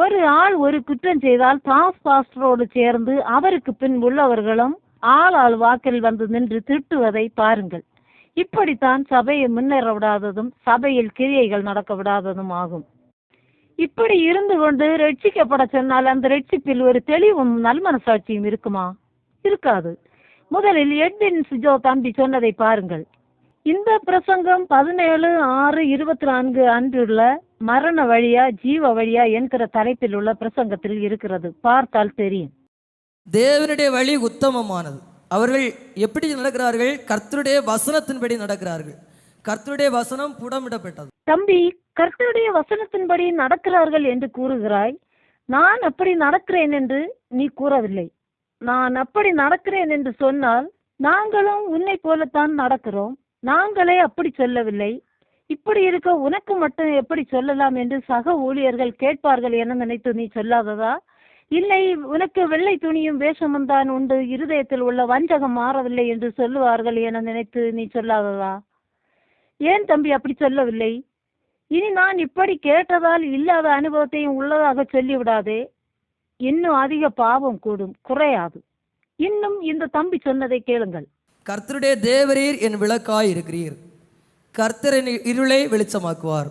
ஒரு ஆள் ஒரு குற்றம் செய்தால் தாஸ் பாஸ்டரோடு சேர்ந்து அவருக்கு பின் உள்ளவர்களும் ஆள் ஆள் வாக்கில் வந்து நின்று திட்டுவதை பாருங்கள். இப்படித்தான் சபையை முன்னேற விடாததும் சபையில் கிரியைகள் நடக்க விடாததும் ஆகும். இப்படி இருந்து கொண்டு ரட்சிக்கப்பட சொன்னால் அந்த ரட்சிப்பில் ஒரு தெளிவும் நல்மனசாட்சியும் இருக்குமா? இருக்காது. முதலில் எட்வின் சுஜோ தம்பி சொன்னதை பாருங்கள். இந்த பிரசங்கம் பதினேழு ஆறு இருபத்தி நான்கு அன்றுள்ள மரண வழியா ஜீவ வழியா என்கிற தலைப்பில் உள்ள பிரசங்கத்தில் இருக்கிறது. பார்த்தால் தெரியும். தேவனுடைய வழி உத்தமமானது. அவர்கள் எப்படி நடக்கிறார்கள்? கர்த்தருடைய வசனத்தின்படி நடக்கிறார்கள். கர்த்தருடைய வசனம் புடமிடப்பட்டது. தம்பி கர்த்தருடைய வசனத்தின்படி நடக்கிறார்கள் என்று கூறுகிறாய். நான் அப்படி நடக்கிறேன் என்று நீ கூறவில்லை. நான் அப்படி நடக்கிறேன் என்று சொன்னால் நாங்களும் உன்னை போலத்தான் நடக்கிறோம். நாங்களே அப்படி சொல்லவில்லை. இப்படி இருக்க உனக்கு மட்டும் எப்படி சொல்லலாம் என்று சக ஊழியர்கள் கேட்பார்கள் என நினைத்து நீ சொல்லாததா? இல்லை உனக்கு வெள்ளை துணியும் வேஷமும் தான் உண்டு இருதயத்தில் உள்ள வஞ்சகம் மாறவில்லை என்று சொல்லுவார்கள் என நினைத்து நீ சொல்லாததா? ஏன் தம்பி அப்படி சொல்லவில்லை? இனி நான் இப்படி கேட்டதால் இல்லாத அனுபவத்தையும் உள்ளதாக சொல்லிவிடாதே. இன்னும் அதிக பாவம் கூடும் குறையாது. இன்னும் இந்த தம்பி சொன்னதை கேளுங்கள். கர்த்தருடைய தேவரீர் என் விளக்காய் இருக்கிறீர். கர்த்தரின் இருளை வெளிச்சமாக்குவார்.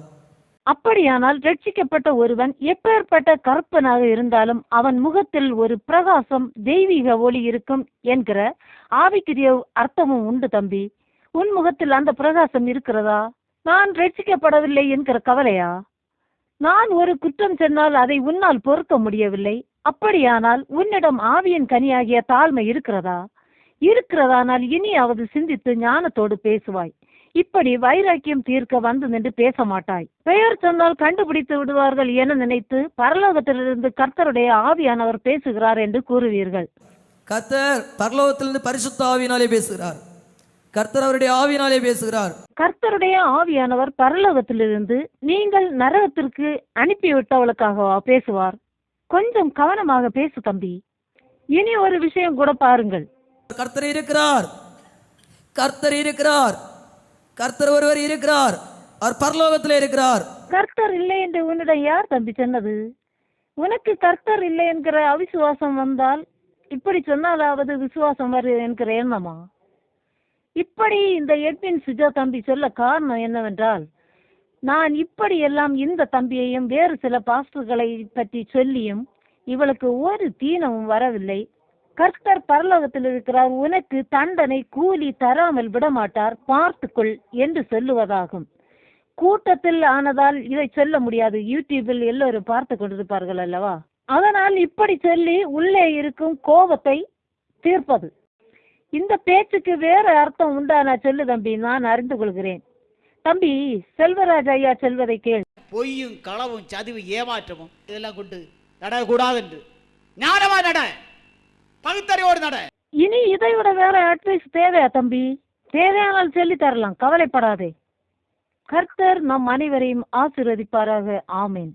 அப்படியானால் ரட்சிக்கப்பட்ட ஒருவன் எப்பேற்பட்ட கற்பனாக இருந்தாலும் அவன் முகத்தில் ஒரு பிரகாசம் தெய்வீக ஒளி இருக்கும் என்கிற ஆவிக்குரிய அர்த்தமும் உண்டு தம்பி. உன் முகத்தில் அந்த பிரகாசம் இருக்கிறதா? நான் ரட்சிக்கப்படவில்லை என்கிற கவலையா? நான் ஒரு குற்றம் சொன்னால் அதை உன்னால் பொறுக்க முடியவில்லை. அப்படியானால் உன்னிடம் ஆவியின் கனியாகிய தாழ்மை இருக்கிறதா? இருக்கிறதானால் இனியாவது சிந்தித்து ஞானத்தோடு பேசுவாய். இப்படி வைராக்கியம் தீர்க்க வந்து நின்று பேச மாட்டாய். பெயர் சொன்னால் கண்டுபிடித்து விடுவார்கள் என நினைத்து பரலோகத்திலிருந்து கர்த்தருடைய ஆவியானவர் பேசுகிறார் என்று கூறுவீர்கள். கர்த்தர் பரலோகத்திலிருந்து பரிசுத்த ஆவியினாலே பேசுகிறார். கர்த்தர் அவருடைய ஆவியினாலே பேசுகிறார். கர்த்தருடைய ஆவியானவர் பரலோகத்திலிருந்து நீங்கள் நரகத்திற்கு அனுப்பிவிட்டவளுக்காகவா பேசுவார்? கொஞ்சம் கவனமாக பேசு தம்பி. இனி ஒரு விஷயம் கூட பாருங்கள். கர்த்தர் இருக்கிறார். கர்த்தர் இருக்கிறார். கர்த்தர் ஒருவர் இருக்கிறார். அவர் பரலோகத்தில் இருக்கிறார். கர்த்தர் இல்லை என்று உன்னிடம் யார் தம்பி சொன்னது? உனக்கு கர்த்தர் இல்லை என்கிற அவிசுவாசம் வந்தால் இப்படி சொன்னாலாவது விசுவாசம் வரும் என்கிற எண்ணமா? இப்படி இந்த எட்வின் சுஜா தம்பி சொல்ல காரணம் என்னவென்றால் நான் இப்படி எல்லாம் இந்த தம்பியையும் வேறு சில பாஸ்டர்களை பற்றி சொல்லியும் இவளுக்கு ஒரு தீனமும் வரவில்லை. கர்த்தர் பரலோகத்தில் இருக்கிறார். உனக்கு தண்டனை கூலி தராமல் விடமாட்டார். பார்த்துக்கொள் என்று சொல்லுவதாகும். கூட்டத்தில் ஆனதால் இதை சொல்ல முடியாது. யூடியூபில் எல்லோரும் பார்த்து கொண்டிருப்பார்கள் அல்லவா? அதனால் இப்படி சொல்லி உள்ளே இருக்கும் கோபத்தை தீர்ப்பது. இந்த பேச்சுக்கு வேற அர்த்தம் உண்டா? நான் சொல்லு தம்பி நான் அறிந்து கொள்கிறேன். தம்பி செல்வராஜ் ஐயா செல்வதை கேள். பொய்யும் களவும் சதிவு ஏமாற்றமும் இதெல்லாம் கொண்டு நடக்கூடாது என்று. ஞானமா நட. பகுத்தறிவோடு நட. இனி இதை விட வேற அட்வைஸ் தேவையா தம்பி? தேவையானால் சொல்லி தரலாம் கவலைப்படாதே. கர்த்தர் நம் அனைவரையும் ஆசிர்வதிப்பாராக. ஆமேன்.